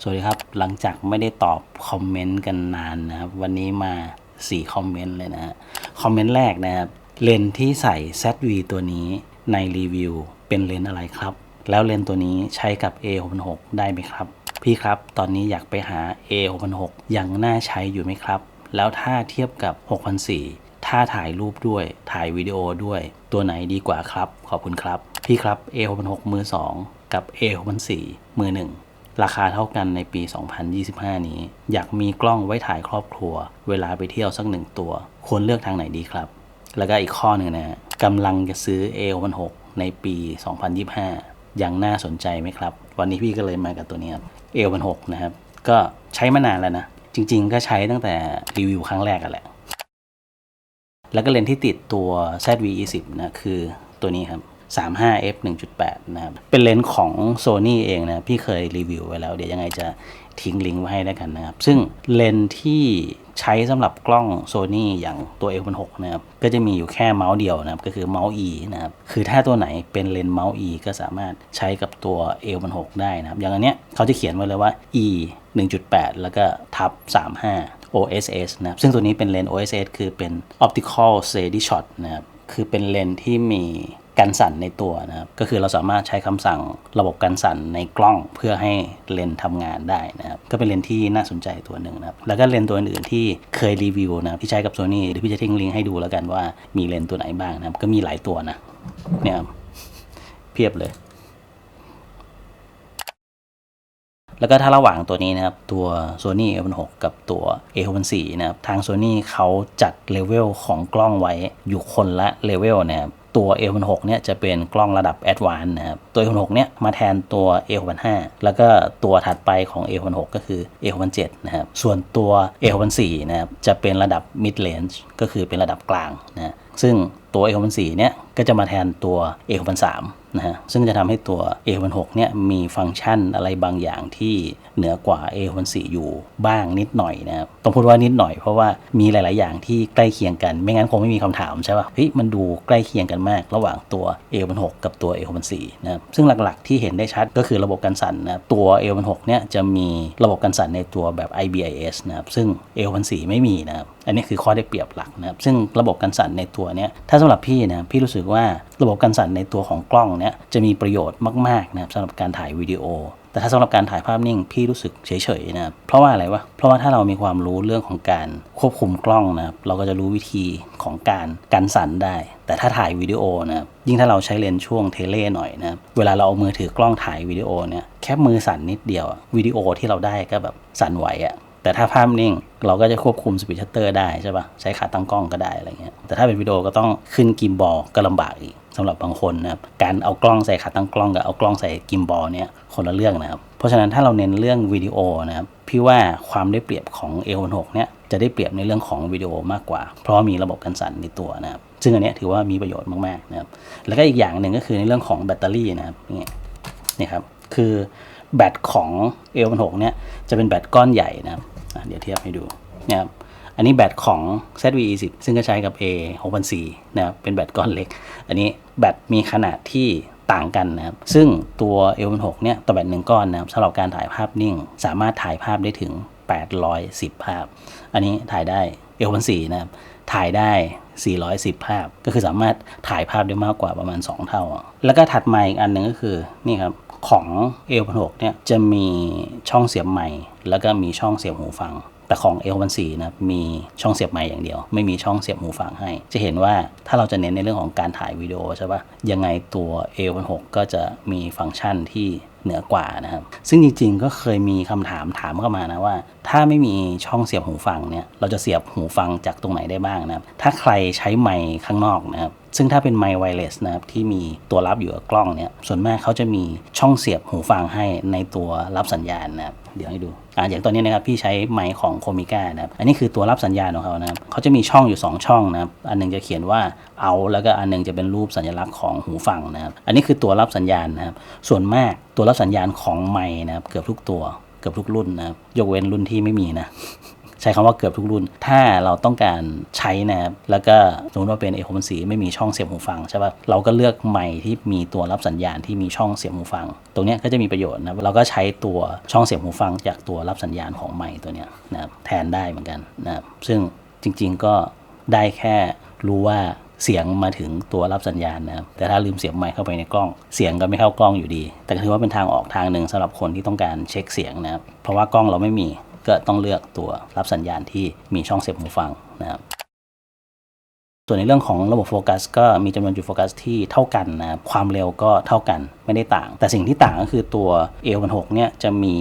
สวัสดีครับ หลังจากไม่ได้ตอบคอมเมนต์กันนานนะครับ วันนี้มา 4 คอมเมนต์เลยนะฮะ คอมเมนต์แรกนะครับ เลนส์ที่ใส่ ZV ตัวนี้ในรีวิวเป็นเลนส์อะไรครับ แล้วเลนส์ตัวนี้ใช้กับ A66 ได้ไหมครับ พี่ครับตอนนี้อยากไปหา A66 ยังน่าใช้อยู่ไหมครับ แล้วถ้าเทียบกับ6004ถ้าถ่ายรูปด้วย ถ่ายวิดีโอด้วย ตัวไหนดีกว่าครับ ขอบคุณครับ พี่ครับ A66 มือ 2 กับ A64 มือ 1 ราคาเท่ากันในปี 2025 นี้ อยากมีกล้องไว้ถ่ายครอบครัว เวลาไปเที่ยวสักหนึ่งตัว ควรเลือกทางไหนดีครับ แล้วก็อีกข้อหนึ่งนะฮะกำลังจะซื้อ A6 ในปี 2025 ยังน่าสนใจไหมครับ วันนี้พี่ก็เลยมากับตัวนี้ครับ A6 นะครับ ก็ใช้มานานแล้วนะ จริง ๆ ก็ใช้ตั้งแต่รีวิวครั้งแรกกันแหละ แล้วก็เลนที่ติดตัว ZV-E10 นะคือตัวนี้ครับ 35f 1.8 นะครับ เป็นเลนส์ของ Sony เองนะ พี่เคยรีวิวไว้แล้ว เดี๋ยวยังไงจะทิ้งลิงก์ไว้ให้ได้กันนะครับ ซึ่งเลนส์ที่ใช้สำหรับกล้อง Sony อย่างตัว F16 นะครับ ก็จะมีอยู่แค่เมาส์เดียวนะครับ ก็คือเมาส์ E นะครับ คือถ้าตัวไหนเป็นเลนส์เมาส์ E ก็สามารถใช้กับตัว F16 ได้นะครับ อย่างอันเนี้ยเขาจะเขียนไว้เลยว่า E 1.8 แล้วก็ทับ 35 OSS นะครับ ซึ่งตัวนี้เป็นเลนส์ OSS คือเป็น Optical Steady Shot นะครับ คือเป็นเลนส์ที่มี กันสั่นในตัวนะครับ ก็คือเราสามารถใช้คำสั่งระบบกันสั่นในกล้องเพื่อให้เลนส์ทำงานได้นะครับ ก็เป็นเลนส์ที่น่าสนใจตัวหนึ่งนะครับ แล้วก็เลนส์ตัวอื่นๆที่เคยรีวิวนะที่ใช้กับ Sony เดี๋ยวพี่จะทิ้งลิงก์ให้ดูแล้วกันว่ามีเลนส์ตัวไหนบ้างนะครับ ก็มีหลายตัวนะเนี่ยครับเพียบเลยแล้วก็ถ้าระหว่างตัวนี้นะครับ ตัว Sony A6 กับตัว A64 นะครับ ทาง Sony เขาจัดเลเวลของกล้องไว้อยู่คนละเลเวลนะครับ ตัว A6 เนี่ยจะเป็นกล้องระดับแอดวานนะครับ ตัว A16 เนี่ยมาแทนตัว A65 แล้วก็ตัวถัดไปของ A66 ก็คือ A67 นะครับ ส่วนตัว A64 นะครับจะเป็นระดับ Mid Range ก็คือเป็นระดับกลางนะ ซึ่งตัว A64 เนี่ยก็จะมาแทนตัว A63 นะฮะซึ่งจะทำให้ตัว A16 เนี่ยมีฟังก์ชันอะไรบางอย่างที่เหนือกว่า A64 อยู่บ้างนิดหน่อยนะครับต้องพูดว่านิดหน่อยเพราะว่ามีหลาย ๆ อย่างที่ใกล้เคียงกัน ไม่งั้นคงไม่มีคำถามใช่ป่ะเฮ้ยมันดูใกล้เคียงกันมาก ระหว่างตัว A16 กับตัว A64 นะครับซึ่งหลัก ๆ ที่เห็นได้ชัดก็คือระบบกันสั่นนะตัว A16 เนี่ยจะมีระบบกันสั่นในตัวแบบ IBIS นะครับซึ่ง A64 ไม่มีนะครับ อันนี้คือข้อได้เปรียบหลักนะครับซึ่งระบบกันสั่นในตัวเนี้ยถ้าสำหรับพี่นะพี่รู้สึกว่าระบบกันสั่นในตัวของกล้องเนี้ยจะมีประโยชน์มากๆนะครับสำหรับการถ่ายวิดีโอแต่ถ้าสำหรับการถ่ายภาพนิ่งพี่รู้สึกเฉยๆนะครับเพราะว่าอะไรวะเพราะว่าถ้าเรามีความรู้เรื่องของการควบคุมกล้องนะครับเราก็จะรู้วิธีของการกันสั่นได้ แต่ถ้าถ่ายวิดีโอนะครับยิ่งถ้าเราใช้เลนส์ช่วงเทเลหน่อยนะครับเวลาเราเอามือถือกล้องถ่ายวิดีโอเนี่ยแค่มือสั่นนิดเดียววิดีโอที่เราได้ก็แบบสั่นไหวอะ แต่ถ้าภาพนิ่งเราก็จะควบคุมสปีดชัตเตอร์ได้ใช่ปะใช้ขาตั้งกล้องก็ได้อะไรเงี้ยแต่ถ้าเป็นวิดีโอก็ต้องขึ้นกิมบอลก็ลำบากอีกสำหรับบางคนนะครับการเอากล้องใส่ขาตั้งกล้องกับเอากล้องใส่กิมบอลเนี่ยคนละเรื่องนะครับเพราะฉะนั้นถ้าเราเน้นเรื่องวิดีโอนะครับพี่ว่าความได้เปรียบของ A16 เนี่ยจะได้เปรียบในเรื่องของวิดีโอมากกว่า เพราะมีระบบกันสั่นในตัวนะครับซึ่งอันนี้ถือว่ามีประโยชน์มากๆนะครับแล้วก็อีกอย่างหนึ่งก็คือในเรื่องของแบตเตอรี่นะครับนี่นี่ครับคือแบตของ A16 เนี่ยจะเป็นแบตก้อนใหญ่นะครับ เดี๋ยวเทียบให้ดูนะครับอันนี้แบตของ ZV-E10 ซึ่งก็ใช้กับ A6004 นะครับเป็นแบตก้อนเล็ก อันนี้แบตมีขนาดที่ต่างกันนะครับ ซึ่งตัว A16 เนี่ยต่อแบตหนึ่งก้อนนะครับสำหรับการถ่ายภาพนิ่ง สามารถถ่ายภาพได้ถึง 810 ภาพ อันนี้ถ่ายได้ A64 นะครับ ถ่ายได้ 410 ภาพ ก็คือสามารถถ่ายภาพได้มากกว่าประมาณ 2 เท่า แล้วก็ถัดมาอีกอันหนึ่งก็คือนี่ครับ ของ A16 เนี่ยจะมีช่องเสียบไมค์แล้วก็มีช่องเสียบหูฟัง แต่ของ A64 นะมีช่องเสียบไมค์อย่างเดียว ไม่มีช่องเสียบหูฟังให้ จะเห็นว่าถ้าเราจะเน้นในเรื่องของการถ่ายวิดีโอใช่ปะยังไงตัว A16 ก็จะมีฟังก์ชันที่ เหนือกว่านะครับ ซึ่งจริงๆก็เคยมีคำถามถามเข้ามานะว่า ถ้าไม่มีช่องเสียบหูฟังเนี่ยเราจะเสียบหูฟังจากตรงไหนได้บ้างนะครับ ถ้าใครใช้ไมค์ข้างนอกนะครับซึ่งถ้าเป็นไมค์ไวเลสนะครับที่มีตัวรับอยู่กับกล้องเนี่ยส่วนมากเขาจะมีช่องเสียบหูฟังให้ในตัวรับสัญญาณนะครับเดี๋ยวให้ดู อ่าอย่างตัวนี้นะครับพี่ใช้ไมค์ของโคมิก้านะครับอันนี้คือตัวรับสัญญาณของเขานะครับเขาจะมีช่องอยู่ 2 ช่องนะครับอันหนึงจะเขียนว่าเอาแล้วก็อันหนึงจะเป็นรูปสัญลักษณ์ของหูฟังนะครับอันนี้คือตัวรับสัญญาณนะครับส่วนมากตัวรับสัญญาณของไมค์นะครับเกือบทุกตัวเกือบทุกรุ่นนะครับยกเว้นรุ่นที่ไม่มีนะ ช้คำว่าเกือบทุกรุ่น ถ้าเราต้องการใช้นะครับ แล้วก็สมมติว่าเป็น a อ o 4ไม่มีช่องเสียบหูฟังใช่ปะเราก็เลือกไมค์ที่มีตัวรับสัญญาณที่มีช่องเสียบหูฟัง ตรงนี้ก็จะมีประโยชน์นะ เราก็ใช้ตัวช่องเสียบหูฟัง จากตัวรับสัญญาณของไมค์ตัวนี้นะครับแทนได้เหมือนกันนะครับ ซึ่งจริง ๆก็ได้แค่รู้ว่าเสียงมาถึงตัวรับสัญญาณนะครับ แต่ถ้าลืมเสียบไมค์เข้าไปในกล้อง เสียงก็ไม่เข้ากล้องอยู่ดี แต่ถือว่าเป็นทางออกทางหนึ่งสำหรับคนที่ต้องการเช็คเสียงนะครับ เพราะว่ากล้องเราไม่มี ก็ต้องเลือกตัวรับสัญญาณที่มีช่องเสียบหูฟังนะครับส่วนในเรื่องของระบบโฟกัสก็มีจำนวนจุดโฟกัสที่เท่ากันนะความเร็วก็เท่ากันไม่ได้ต่าง แต่สิ่งที่ต่างก็คือตัว A16 เนี่ยจะมี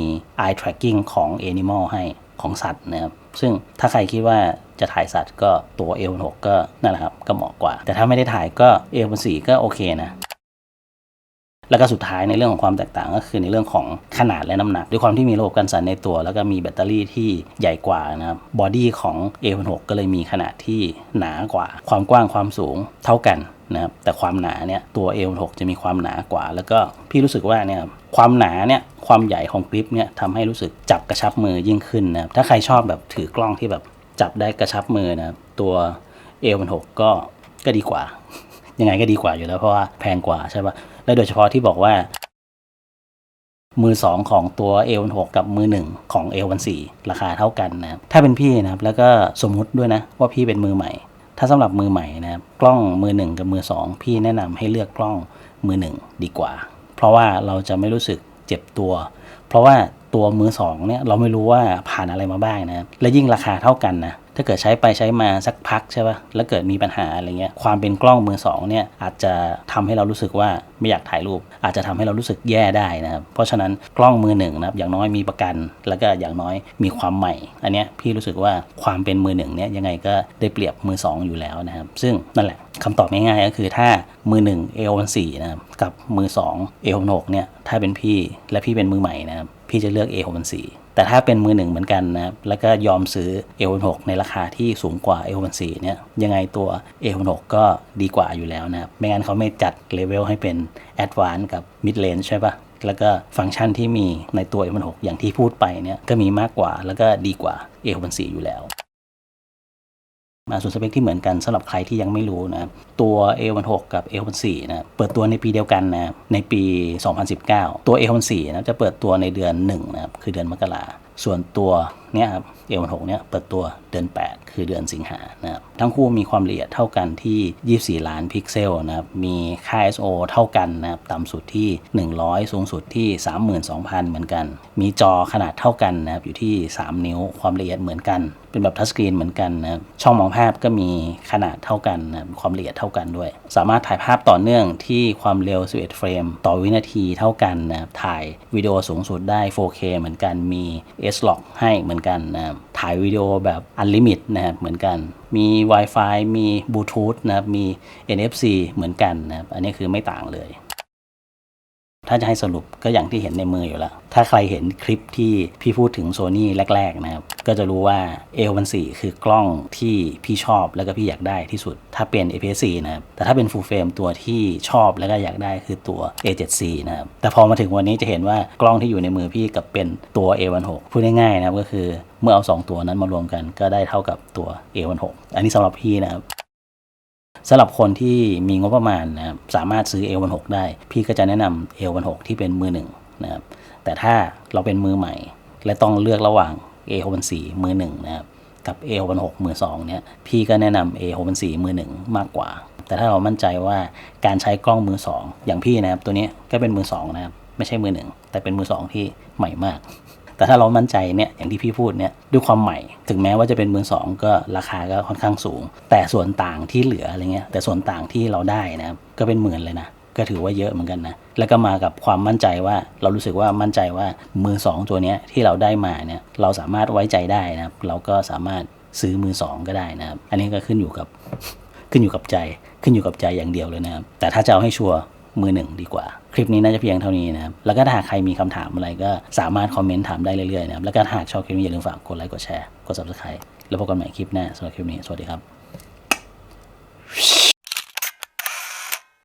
eye tracking ของ animal ให้ของสัตว์นะครับซึ่งถ้าใครคิดว่าจะถ่ายสัตว์ก็ตัว A16 ก็นั่นแหละครับก็เหมาะกว่า แต่ถ้าไม่ได้ถ่ายก็ A14 ก็โอเคนะ แล้วก็สุดท้ายในเรื่องของความแตกต่างก็คือในเรื่องของขนาดและน้ำหนัก ด้วยความที่มีระบบกันสั่นในตัว แล้วก็มีแบตเตอรี่ที่ใหญ่กว่านะครับบอดี้ของ A16 ก็เลยมีขนาดที่หนากว่า ความกว้างความสูงเท่ากันนะครับแต่ความหนาเนี่ยตัว A16 จะมีความหนากว่า แล้วก็พี่รู้สึกว่าเนี่ยความหนาเนี่ยความใหญ่ของกริปเนี่ยทำให้รู้สึกจับกระชับมือยิ่งขึ้นนะครับถ้าใครชอบแบบถือกล้องที่แบบจับได้กระชับมือนะครับตัว A16 ก็ก็ดีกว่า ยังไงก็ดีกว่าอยู่แล้วเพราะว่าแพงกว่าใช่ปะ และโดยเฉพาะที่บอกว่า มือสองของตัว A16 กับมือหนึ่งของ A14 ราคาเท่ากันนะครับถ้าเป็นพี่นะครับ แล้วก็สมมุติด้วยนะ ว่าพี่เป็นมือใหม่ ถ้าสำหรับมือใหม่นะครับ กล้องมือหนึ่งกับมือสองพี่แนะนำให้เลือกกล้องมือหนึ่งดีกว่า เพราะว่าเราจะไม่รู้สึกเจ็บตัว เพราะว่าตัวมือสองเนี่ยเราไม่รู้ว่าผ่านอะไรมาบ้างนะครับและยิ่งราคาเท่ากันนะ ถ้าเกิดใช้ไปใช้มาสักพักใช่ปะ่ะ แล้วเกิดมีปัญหาอะไรเงี้ย ความเป็นกล้องมือสองเนี่ยอาจจะทำให้เรารู้สึกว่าไม่อยากถ่ายรูป อาจจะทำให้เรารู้สึกแย่ได้นะครับ เพราะฉะนั้นกล้องมือหนึ่งนะครับ อย่างน้อยมีประกัน แล้วก็อย่างน้อยมีความใหม่ อันเนี้ยพี่รู้สึกว่าความเป็นมือหนึ่งเนี่ยยังไงก็ได้เปรียบมือสองอยู่แล้วนะครับ ซึ่งนั่นแหละคำตอบง่ายๆก็คือถ้ามือหนึ่ง A14 นะครับกับมือสอง A16 เนี่ยถ้าเป็นพี่และพี่เป็นมือใหม่นะครับพี่จะเลือก A64 แต่ถ้าเป็นมือหนึ่งเหมือนกันนะครับ แล้วก็ยอมซื้อ A16 ในราคาที่สูงกว่า A14 เนี่ยยังไงตัว A16 ก็ดีกว่าอยู่แล้วนะครับ ไม่งั้นเขาไม่จัดเลเวลให้เป็น Advanced กับ Mid Range ใช่ปะแล้วก็ฟังก์ชันที่มีในตัว A16 อย่างที่พูดไปเนี่ยก็มีมากกว่าแล้วก็ดีกว่า A14 อยู่แล้ว ส่วนสเปคที่เหมือนกันสำหรับใครที่ยังไม่รู้นะครับตัว A16 กับ A14 นะเปิดตัวในปีเดียวกันนะในปี 2019 ตัว A14 นะจะเปิดตัวในเดือน1นะครับคือเดือนมกรา ส่วนตัวเนี้ยครับ A16 เนี่ยเปิดตัวเดือน 8 คือเดือนสิงหานะครับทั้งคู่มีความละเอียดเท่ากันที่ 24 ล้านพิกเซลนะครับมีค่า ISO เท่ากันนะครับต่ำสุดที่ 100 สูงสุดที่ 32,000 เหมือนกัน มีจอขนาดเท่ากันนะครับอยู่ที่ 3 นิ้วความละเอียดเหมือนกัน เป็นแบบทัชสกรีนเหมือนกันนะครับช่องมองภาพก็มีขนาดเท่ากันนะความละเอียดเท่ากันด้วย สามารถถ่ายภาพต่อเนื่องที่ความเร็ว 11 เฟรม ต่อวินาทีเท่ากันนะครับถ่ายวิดีโอสูงสุดได้ 4K เหมือนกันมี S-Log ให้เหมือนกันนะครับถ่ายวิดีโอแบบ Unlimit นะครับเหมือนกัน มี Wi-Fi มี Bluetooth นะครับมี NFC เหมือนกันนะครับอันนี้คือไม่ต่างเลย ถ้าจะให้สรุปก็อย่างที่เห็นในมืออยู่แล้ว ถ้าใครเห็นคลิปที่พี่พูดถึงโซนี่แรก ๆ นะครับ ก็จะรู้ว่า A14 คือกล้องที่พี่ชอบแล้วก็พี่อยากได้ที่สุด ถ้าเป็น APS-C นะครับ แต่ถ้าเป็น full frame ตัวที่ชอบแล้วก็อยากได้คือตัว A7C นะครับ แต่พอมาถึงวันนี้จะเห็นว่ากล้องที่อยู่ในมือพี่กับเป็นตัว A16 พูดง่ายๆนะครับก็คือเมื่อเอา 2 ตัวนั้นมารวมกันก็ได้เท่ากับตัว A16 อันนี้สำหรับพี่นะครับ สำหรับคนที่มีงบประมาณนะครับสามารถซื้อ A16 ได้ พี่ก็จะแนะนำ A16 ที่เป็นมือหนึ่งนะครับแต่ถ้าเราเป็นมือใหม่ และต้องเลือกระหว่าง A64 มือหนึ่งนะครับกับ A66 มือสองเนี่ยพี่ก็แนะนำ A64 มือหนึ่งมากกว่า แต่ถ้าเรามั่นใจว่าการใช้กล้องมือสองอย่างพี่นะครับตัวนี้ก็เป็นมือสองนะครับไม่ใช่มือหนึ่งแต่เป็นมือสองที่ใหม่มาก แต่ถ้าเรามั่นใจเนี่ยอย่างที่พี่พูดเนี่ยด้วยความใหม่ ถึงแม้ว่าจะเป็นมือสองก็ราคาก็ค่อนข้างสูง แต่ส่วนต่างที่เหลืออะไรเงี้ยแต่ส่วนต่างที่เราได้นะครับก็เป็นหมื่นเลยนะก็ถือว่าเยอะเหมือนกันนะ แล้วก็มากับความมั่นใจว่าเรารู้สึกว่ามั่นใจว่ามือสองตัวนี้ที่เราได้มาเนี่ยเราสามารถไว้ใจได้นะครับ เราก็สามารถซื้อมือสองก็ได้นะครับ อันนี้ก็ขึ้นอยู่กับขึ้นอยู่กับใจ ขึ้นอยู่กับใจอย่างเดียวเลยนะครับ แต่ถ้าจะเอาให้ชัวร์ มือหนึ่งดีกว่า คลิปนี้น่าจะเพียงเท่านี้นะครับ แล้วก็ถ้าหากใครมีคำถามอะไรก็สามารถคอมเมนต์ถามได้เรื่อยๆนะครับ แล้วก็หากชอบคลิปนี้อย่าลืมฝากกดไลค์กดแชร์กด subscribe แล้วพบกันใหม่คลิปหน้าสำหรับคลิปนี้สวัสดีครับ